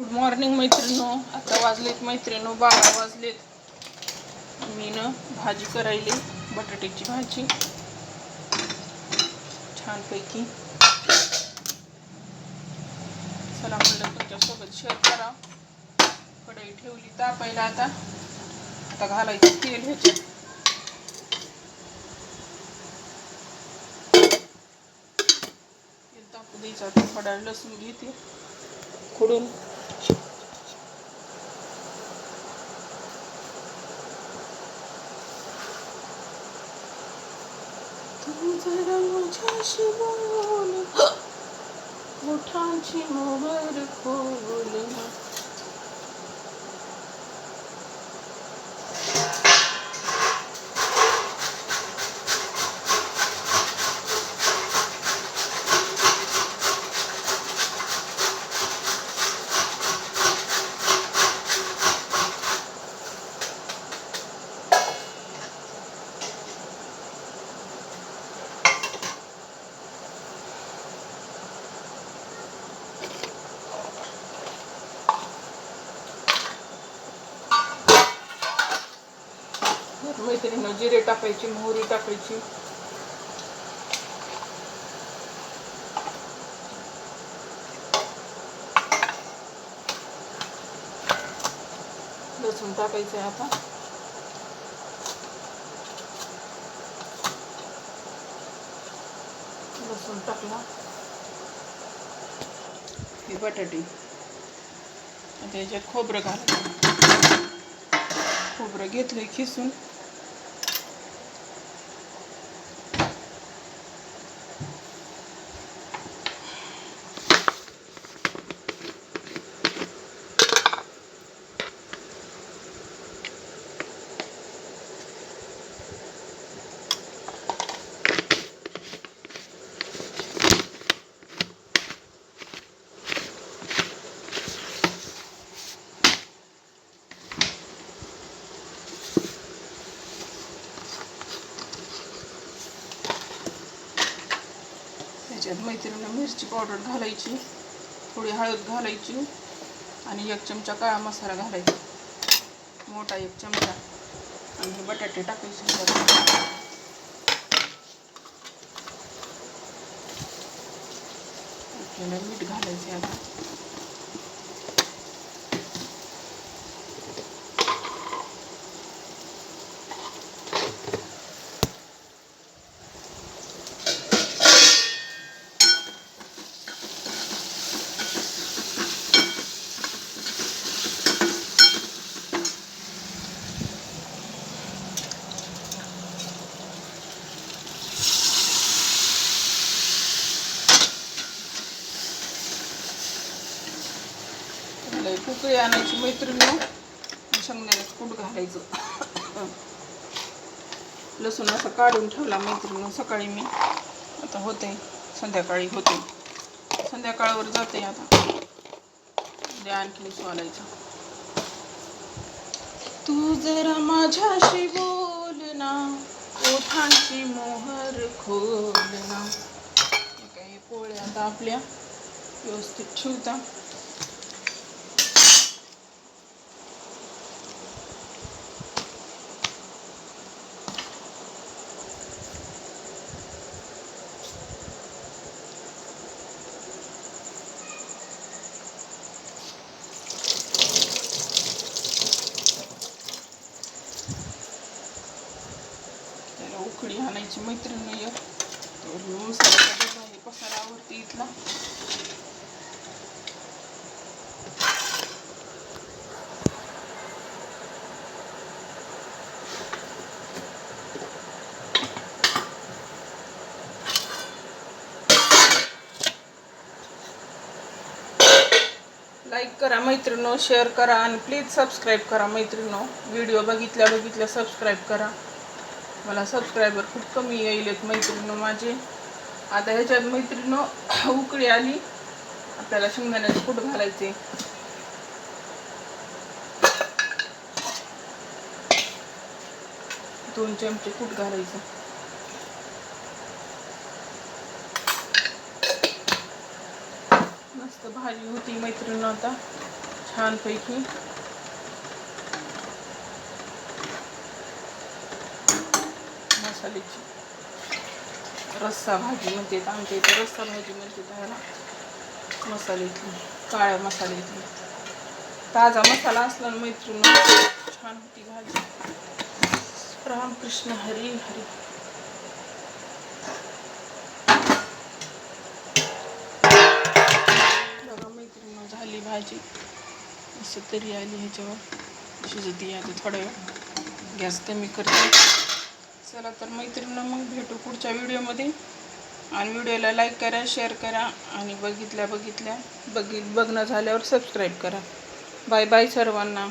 Good morning मैत्रिणो आता वाजलेत मैत्रिणो बारा वाजलेत. मी ना भाजी करायली बटाट्याची भाजी. छानपैकी. चला म्हणलं तुमच्यासोबत शेअर करा. कढई ठेवली तापायला आता. आता घालायचं तेल ह्याच्यात. तेल तापू द्यायचं आता. थोडा लसूण घेते. खुडून. तू जरा माझ्याशी बोल मोठांची मोहर खोल मैत्रिणी जिरे टाकायची मोहरी टाकायची. लसूण टाकायचं आहे आता. लसूण टाकला. हे बटाटे. आता याच्यात खोबरं घालायचं. खोबरं घेतलं खिसून. त्याच्यात मैत्रिणी मिरची पावडर घालायची थोडी हळद घालायची आणि एक चमचा काळा मसाला घालायचा. मोठा एक चमचा. आणि हे बटाटे टाकायचे. मीठ घालायचे आता आणायची मैत्रिणी हो? शेंगदाण्याचं कूट घालायचं. लसूण असं काढून ठेवला मैत्रिणी सकाळी मी. आता होते संध्याकाळी होते संध्याकाळवर जाते आता. उद्या आणखीन सोलायचं. तू जरा माझ्याशी बोल ना ओठांची मोहर खोल ना. काही पोळ्या आता आपल्या व्यवस्थित ठेवता त्याला माझी मैत्रीण एक तर मसाल्याचा डबा आहे पसारावरती इथला. लाईक करा मैत्रिणो शेअर करा आणि प्लीज सबस्क्राईब करा मैत्रिणो. व्हिडिओ बघितल्या बघितल्या सबस्क्राईब करा. मला सबस्क्रायबर खूप कमी येईल आहेत मैत्रिणो माझे. आता ह्याच्यात मैत्रिणं उकळी आली. आपल्याला शेंगदाण्याचे कूट घालायचे? दोन चमचे कूट घालायचं? मस्त भाजी होती मैत्रिणी आता. छानपैकी. मसाल्याची. रस्सा भाजी म्हणते आमच्या इथे रस्सा भाजी म्हणते त्याला मसाल्यातली काळ्या मसाल्यातली ताजा मसाला असला मैत्रीण छान होती भाजी. रामकृष्ण हरी हरी. बघा मैत्रीण झाली भाजी. असं तरी आली ह्याच्यावर. शिजती आता थोड्या वेळ. गॅस कमी करते. चला तर मैत्रिणींना मग भेटू पुढच्या व्हिडिओमध्ये. आणि व्हिडिओला लाईक करा शेअर करा आणि बघितल्या बघितल्या बघित बघणं झाल्यावर सबस्क्राईब करा. बाय बाय सर्वांना.